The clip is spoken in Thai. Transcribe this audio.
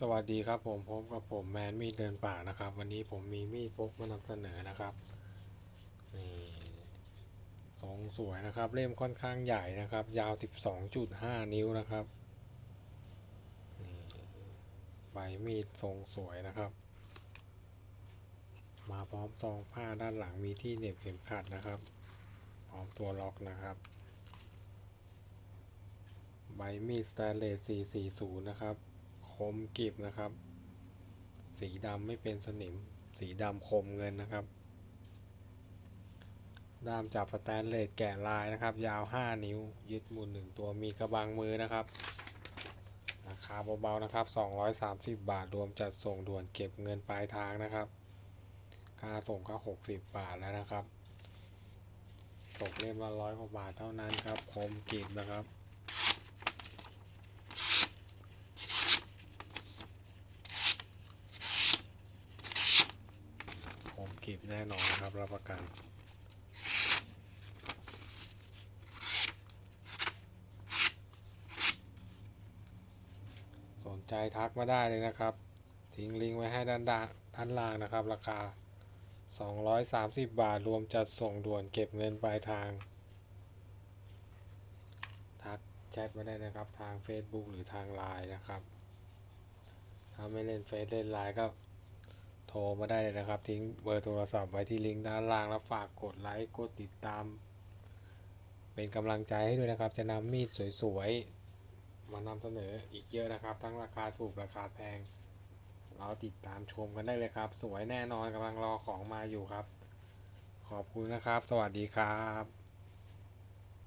สวัสดีครับผมพบกับผมแมนมีดเดินป่านะครับ วันนี้ผมมีมีดพกมานำเสนอนะครับนี่ทรงสวยนะครับ เล่มค่อนข้างใหญ่นะครับ ยาว 12.5 นิ้วนะครับนี่ใบมีดทรงสวยนะครับ มาพร้อมซองผ้าด้านหลังมีที่เหน็บเข็มขัดนะครับ พร้อมตัวล็อกนะครับใบมีดสแตนเลส440 นะครับ คมกริบนะครับ สีดำไม่เป็นสนิม สีดำคมเงินนะครับ ด้ามจับสแตนเลสแกะลายนะครับ ยาว 5 นิ้ว ยึดหมุนหนึ่งตัวมีกระบังมือนะครับราคาเบาๆนะครับ 230 บาทรวมจัดส่งด่วนเก็บเงินปลายทางนะครับ ค่าส่งก็ 60 บาทแล้วนะครับตกเล่มละร้อยกว่าบาทเท่านั้นครับ คมกริบนะครับ เก็บแน่นอนนะครับ รับประกันสนใจทักมาได้เลยนะครับ ทิ้งลิงก์ไว้ให้ด้านด้านด้านล่างนะครับ ราคา 230 บาทรวมจัดส่งด่วนเก็บเงินปลายทาง ทักแชทมาได้นะครับทาง Facebook หรือทางไลน์นะครับ ถ้าไม่เล่นเฟซเล่นไลน์ก็ ทรมาได้เลยนะครับ ทิ้งเบอร์โทรศัพท์ไว้ที่ลิงก์ด้านล่างแล้วฝากกดไลค์กดติดตาม เป็นกำลังใจให้ด้วยนะครับ จะนำมีดสวยๆ มานำเสนออีกเยอะนะครับ ทั้งราคาถูกราคาแพง เราติดตามชมกันได้เลยครับ สวยแน่นอนกำลังรอของมาอยู่ครับ ขอบคุณนะครับ สวัสดีครับ